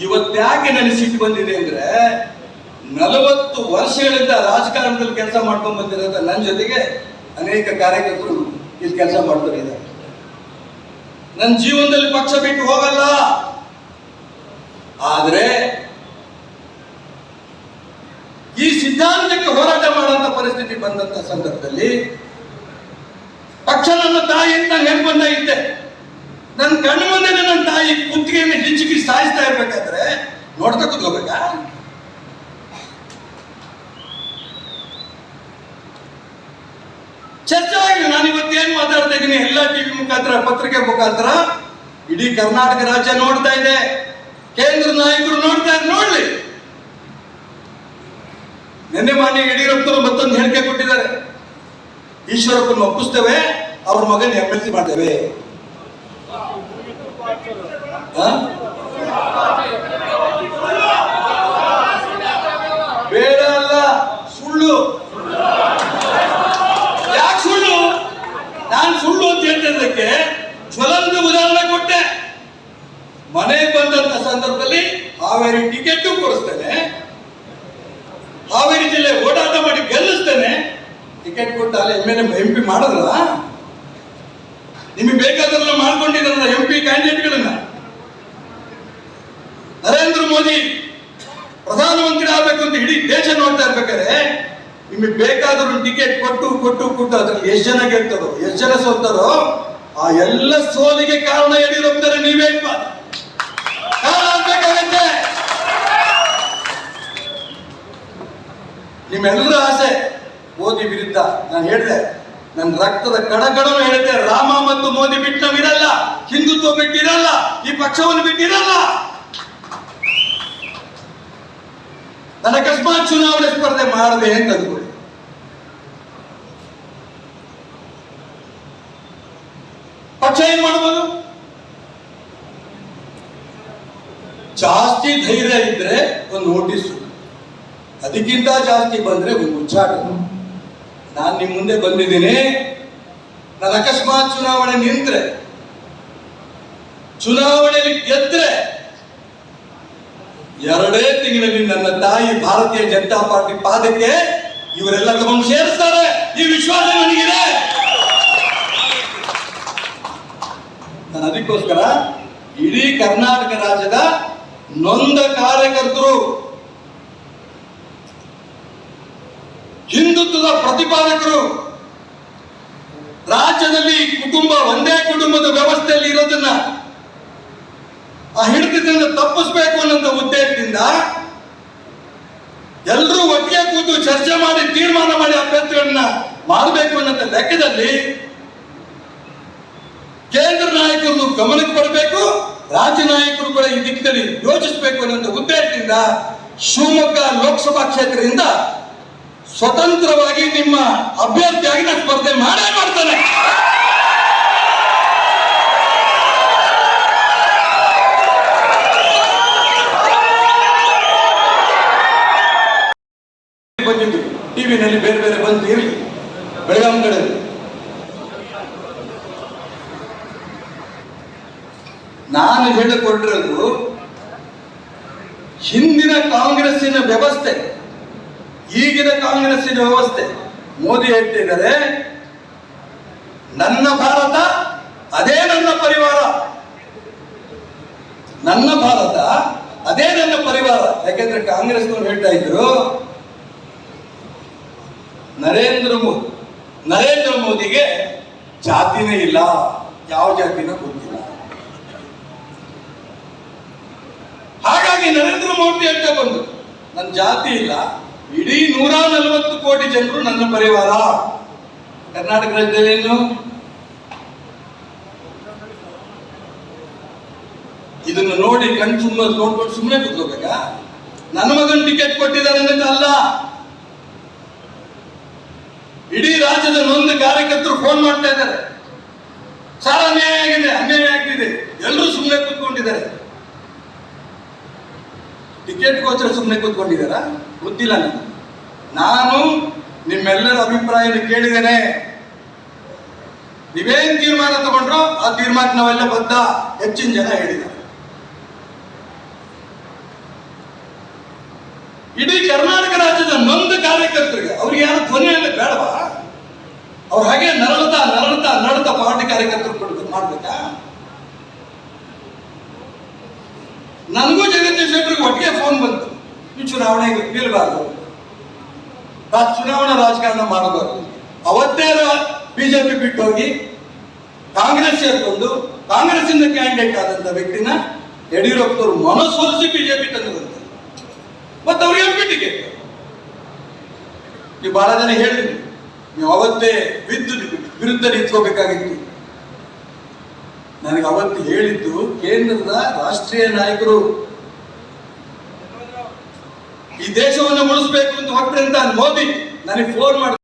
ಇವತ್ತ್ಯಾಕೆ ನನಗೆ ಸಿಟ್ಟು ಬಂದಿದೆ ಅಂದ್ರೆ ನಲವತ್ತು ವರ್ಷಗಳಿಂದ ರಾಜಕಾರಣದಲ್ಲಿ ಕೆಲಸ ಮಾಡ್ಕೊಂಡು ಬಂದಿರೋದ ನನ್ನ ಜೊತೆಗೆ ಅನೇಕ ಕಾರ್ಯಕರ್ತರು ಇಲ್ಲಿ ಕೆಲಸ ಮಾಡ್ತಾರೆ ನನ್ನ ಜೀವನದಲ್ಲಿ ಪಕ್ಷ ಬಿಟ್ಟು ಹೋಗಲ್ಲ. ಆದ್ರೆ ಈ ಸಿದ್ಧಾಂತಕ್ಕೆ ಹೋರಾಟ ಮಾಡುವಂತ ಪರಿಸ್ಥಿತಿ ಬಂದಂತ ಸಂದರ್ಭದಲ್ಲಿ ಪಕ್ಷ ನನ್ನ ತಾಯಿ ಅಂತ ಇದ್ದೆ. ನನ್ನ ಕಣ್ಣು ಮುಂದೆ ನನ್ನ ತಾಯಿ ಕುತ್ತಿಗೆಯನ್ನು ಹಿಚ್ಚಿಗೆ ಸಾಯಿಸ್ತಾ ಇರ್ಬೇಕಾದ್ರೆ ನೋಡ್ತಾ ಕೂತ್ಕೋಬೇಕಾ? ಚರ್ಚೆ ಆಗಿದೆ ನಾನು ಇವತ್ತೇನು ಮಾತಾಡ್ತಾ ಇದ್ದೀನಿ? ಎಲ್ಲ ಟಿವಿ ಮುಖಾಂತರ, ಪತ್ರಿಕೆ ಮುಖಾಂತರ, ಇಡೀ ಕರ್ನಾಟಕ ರಾಜ್ಯ ನೋಡ್ತಾ ಇದೆ. ಕೇಂದ್ರ ನಾಯಕರು ನೋಡ್ತಾ ಇದ್ದಾರೆ. ನೋಡ್ಲಿ. ನಿನ್ನೆ ಮಾನ್ಯ ಯಡಿಯೂರಪ್ಪನವರು ಮತ್ತೊಂದು ಹೇಳಿಕೆ ಕೊಟ್ಟಿದ್ದಾರೆ. ಈಶ್ವರಪ್ಪನ ಒಪ್ಪಿಸ್ತೇವೆ, ಅವ್ರ ಮಗನ ಎಂ ಎಲ್ ಸಿ ಮಾಡ್ತೇವೆ? ಬೇಡ ಅಲ್ಲ ಸುಳ್ಳು ಯಾಕೆ ಸುಳ್ಳು? ನಾನು ಸುಳ್ಳು ಅಂತ ಹೇಳ್ತಿದ್ದಕ್ಕೆ ಜ್ವಲಂತ ಉದಾಹರಣೆ ಕೊಟ್ಟೆ. ಮನೆಗೆ ಬಂದಂತ ಸಂದರ್ಭದಲ್ಲಿ ಹಾವೇರಿ ಟಿಕೆಟ್ ಕೊಡಿಸ್ತೇನೆ. ಹಾವೇರಿ ಜಿಲ್ಲೆ ಓಡಾಟ ಮಾಡಿ ಗೆಲ್ಲಿಸ್ತೇನೆ. ಟಿಕೆಟ್ ಕೊಟ್ಟು ಅಲ್ಲಿ ಎಂ ಎಲ್ ಎಂ ಪಿ ಮಾಡಿದ್ರಲ್ಲ? ನಿಮಗೆ ಬೇಕಾದ್ರೆಲ್ಲ ಮಾಡ್ಕೊಂಡಿದ್ರಲ್ಲ ಎಂ ಪಿ ಕ್ಯಾಂಡಿಡೇಟ್ಗಳನ್ನ ನರೇಂದ್ರ ಮೋದಿ ಪ್ರಧಾನಮಂತ್ರಿ ಆಗ್ಬೇಕು ಅಂತ ಇಡೀ ದೇಶ ನೋಡ್ತಾ ಇರ್ಬೇಕಾದ್ರೆ, ನಿಮಗೆ ಬೇಕಾದ್ರೂ ಟಿಕೆಟ್ ಕೊಟ್ಟು ಕೊಟ್ಟು ಕೊಟ್ಟು ಅದ್ರಲ್ಲಿ ಎಷ್ಟು ಜನ ಗೆಲ್ತಾರೋ, ಎಷ್ಟು ಜನ ಸೋತಾರೋ ಆ ಎಲ್ಲ ಸೋಲಿಗೆ ಕಾರಣ ಯಡಿಯೂರಪ್ಪನವರೇ ನೀವೇ ಕಾರಣ ಆಗ್ಬೇಕಾಗತ್ತೆ. ನಿಮ್ಮೆಲ್ಲರ ಆಸೆ ಮೋದಿ ವಿರುದ್ಧ. ನಾನು ಹೇಳಿದೆ ನನ್ನ ರಕ್ತದ ಕಣಕಣನು ಹೇಳಿದೆ, ರಾಮ ಮತ್ತು ಮೋದಿ ಬಿಟ್ಟು ನಾವಿರಲ್ಲ ಹಿಂದುತ್ವ ಬಿಟ್ಟಿರಲ್ಲ, ಈ ಪಕ್ಷವನ್ನು ಬಿಟ್ಟಿರಲ್ಲ. ನನ್ನ ಅಕಸ್ಮಾತ್ ಚುನಾವಣೆ ಸ್ಪರ್ಧೆ ಮಾಡದೆ ಅಂತ ಅಂದ್ಕೊಳ್ಳಿ ಪಕ್ಷ ಏನ್ ಮಾಡ್ಬೋದು? ಜಾಸ್ತಿ ಧೈರ್ಯ ಇದ್ರೆ ಒಂದು ನೋಟಿಸ್. ಅದಕ್ಕಿಂತ ಜಾಸ್ತಿ ಬಂದ್ರೆ ಒಂದು ಉಚ್ಚಾಟ ನಾನು ನಿಮ್ಮ ಮುಂದೆ ಬಂದಿದ್ದೀನಿ. ನನ್ನ ಅಕಸ್ಮಾತ್ ಚುನಾವಣೆ ನಿಂತ್ರೆ ಚುನಾವಣೆಯಲ್ಲಿ ಗೆದ್ರೆ ಎರಡೇ ತಿಂಗಳಲ್ಲಿ ನನ್ನ ತಾಯಿ ಭಾರತೀಯ ಜನತಾ ಪಾರ್ಟಿ ಪಾದಕ್ಕೆ ಇವರೆಲ್ಲ ತಗೊಂಡು ಸೇರಿಸ್ತಾರೆ. ಈ ವಿಶ್ವಾಸ ನನಗಿದೆ. ನಾನು ಅದಕ್ಕೋಸ್ಕರ ಇಡೀ ಕರ್ನಾಟಕ ರಾಜ್ಯದ ನೊಂದ ಕಾರ್ಯಕರ್ತರು ಹಿಂದುತ್ವದ ಪ್ರತಿಪಾದಕರು ರಾಜ್ಯದಲ್ಲಿ ಕುಟುಂಬ ಒಂದೇ ಕುಟುಂಬದ ವ್ಯವಸ್ಥೆಯಲ್ಲಿ ಇರೋದನ್ನ ಆ ಹಿಡಿತದಿಂದ ತಪ್ಪಿಸ್ಬೇಕು ಅನ್ನೋ ಉದ್ದೇಶದಿಂದ ಎಲ್ಲರೂ ಒಟ್ಟಿಗೆ ಕೂತು ಚರ್ಚೆ ಮಾಡಿ, ತೀರ್ಮಾನ ಮಾಡಿ ಅಭ್ಯರ್ಥಿಗಳನ್ನ ಮಾಡಬೇಕು ಅನ್ನೋ ಲೆಕ್ಕದಲ್ಲಿ ಕೇಂದ್ರ ನಾಯಕರು ಗಮನಕ್ಕೆ ಬರಬೇಕು ರಾಜ್ಯ ನಾಯಕರು ಕೂಡ ಈ ದಿಕ್ಕಿನಲ್ಲಿ ಯೋಚಿಸಬೇಕು ಅನ್ನೋ ಉದ್ದೇಶದಿಂದ ಶಿವಮೊಗ್ಗ ಲೋಕಸಭಾ ಕ್ಷೇತ್ರದಿಂದ ಸ್ವತಂತ್ರವಾಗಿ ನಿಮ್ಮ ಅಭ್ಯರ್ಥಿಯಾಗಿ ನಾನು ಸ್ಪರ್ಧೆ ಮಾಡೇ ಮಾಡ್ತಾನೆ. ಬೇರೆ ಬೇರೆ ಬಂದು ಇರಲಿ ಬೆಳಗಾಂ ಕಡೆ ನಾನು ಹೇಳಿಕೊಟ್ಟಿರೋದು, ಹಿಂದಿನ ಕಾಂಗ್ರೆಸ್ಸಿನ ವ್ಯವಸ್ಥೆ, ಈಗಿನ ಕಾಂಗ್ರೆಸ್ಸಿನ ವ್ಯವಸ್ಥೆ, ಮೋದಿ ಹೇಳ್ತಿದ್ದಾರೆ, ನನ್ನ ಭಾರತ, ಅದೇ ನನ್ನ ಪರಿವಾರ. ನನ್ನ ಭಾರತ, ಅದೇ ನನ್ನ ಪರಿವಾರ. ಯಾಕೆಂದ್ರೆ ಕಾಂಗ್ರೆಸ್ನವ್ರು ಹೇಳ್ತಾ ಇದ್ರು ನರೇಂದ್ರ ಮೋದಿ ನರೇಂದ್ರ ಮೋದಿಗೆ ಜಾತಿನೇ ಇಲ್ಲ. ಯಾವ ಜಾತಿನ ಗೊತ್ತಿಲ್ಲ. ಹಾಗಾಗಿ ನರೇಂದ್ರ ಮೋದಿ ಅಂತ ಬಂದು ನನ್ನ ಜಾತಿ ಇಲ್ಲ. ಇಡೀ ನೂರ ನಲವತ್ತು ಕೋಟಿ ಜನರು ನನ್ನ ಪರಿವಾರ. ಕರ್ನಾಟಕ ರಾಜ್ಯದಲ್ಲಿ ಇದನ್ನ ನೋಡಿ ಕಣ್ ಸುಮ್ಮನೆ ನೋಡ್ಕೊಂಡು ಸುಮ್ಮನೆ ಕೂತ್ಕೋಬೇಕಾ? ನನ್ನ ಮಗನ್ ಟಿಕೆಟ್ ಕೊಟ್ಟಿದ್ದಾರೆ ಅಂತ ಅಲ್ಲ. ಇಡೀ ರಾಜ್ಯದ ನೊಂದ ಕಾರ್ಯಕರ್ತರು ಫೋನ್ ಮಾಡ್ತಾ ಇದ್ದಾರೆ. ಸಾಲ ಅನ್ಯಾಯ ಆಗಿದೆ, ಅನ್ಯಾಯ ಆಗ್ತಿದೆ. ಎಲ್ಲರೂ ಸುಮ್ಮನೆ ಕೂತ್ಕೊಂಡಿದ್ದಾರೆ. ಟಿಕೆಟ್ ಗೋಚರ ಸುಮ್ಮನೆ ಕೂತ್ಕೊಂಡಿದ್ದಾರಾ? ಗೊತ್ತಿಲ್ಲ ನಾನು ನಾನು ನಿಮ್ಮೆಲ್ಲರ ಅಭಿಪ್ರಾಯ ಕೇಳಿದ್ದೇನೆ. ನೀವೇನ್ ತೀರ್ಮಾನ ತಗೊಂಡ್ರೋ ಆ ತೀರ್ಮಾನ ನಾವೆಲ್ಲ ಬದ್ಧ. ಹೆಚ್ಚಿನ ಜನ ಹೇಳಿದ್ದಾರೆ. ಇಡೀ ಕರ್ನಾಟಕ ರಾಜ್ಯದ ನೊಂದ ಕಾರ್ಯಕರ್ತರಿಗೆ ಅವ್ರಿಗೆ ಯಾರು ಧ್ವನಿ ಎಲ್ಲ ಬೇಡವಾ? ಅವ್ರು ಹಾಗೆ ನರಳತಾ ನರಳತಾ ನರಳತಾ ಪಾರ್ಟಿ ಕಾರ್ಯಕರ್ತರು ಕೊಡ್ಬೇಕು ಮಾಡ್ಬೇಕಾ? ನನಗೂ ಜಗದೀಶ್ ಶೆಟ್ಟರ್ಗೆ ಒಟ್ಟಿಗೆ ಫೋನ್ ಬಂತು. ಈ ಚುನಾವಣೆಗೆ ಬೀಳಬಾರ್ದು. ಚುನಾವಣಾ ರಾಜಕಾರಣ ಮಾಡಬಾರ್ದು. ಅವತ್ತೇ ಬಿಜೆಪಿ ಬಿಟ್ಟು ಹೋಗಿ ಕಾಂಗ್ರೆಸ್ ಸೇರ್ಕೊಂಡು ಕಾಂಗ್ರೆಸ್ ಇಂದ ಕ್ಯಾಂಡಿಡೇಟ್ ಆದಂತ ವ್ಯಕ್ತಿನ ಯಡಿಯೂರಪ್ಪ ಮನಸ್ಸೋಲಿಸಿ ಬಿಜೆಪಿ ತಂದು ಮತ್ತೆ ಅವ್ರಿಗೆ ಟಿಕೆಟ್ ನೀವು ಬಹಳ ಜನ ಹೇಳಿದ್ರಿ. ನೀವು ಅವತ್ತೇ ಬಿದ್ದು ವಿರುದ್ಧ ನಿಂತ್ಕೋಬೇಕಾಗಿತ್ತು. ನನಗೆ ಅವತ್ತು ಹೇಳಿದ್ದು ಕೇಂದ್ರದ ರಾಷ್ಟ್ರೀಯ ನಾಯಕರು. ಈ ದೇಶವನ್ನು ಉಳಿಸ್ಬೇಕು ಅಂತ ಹೊರಟ್ರೆ ಅಂತ ಮೋದಿ. ನನಗೆ ಫೋನ್ ಮಾಡಿ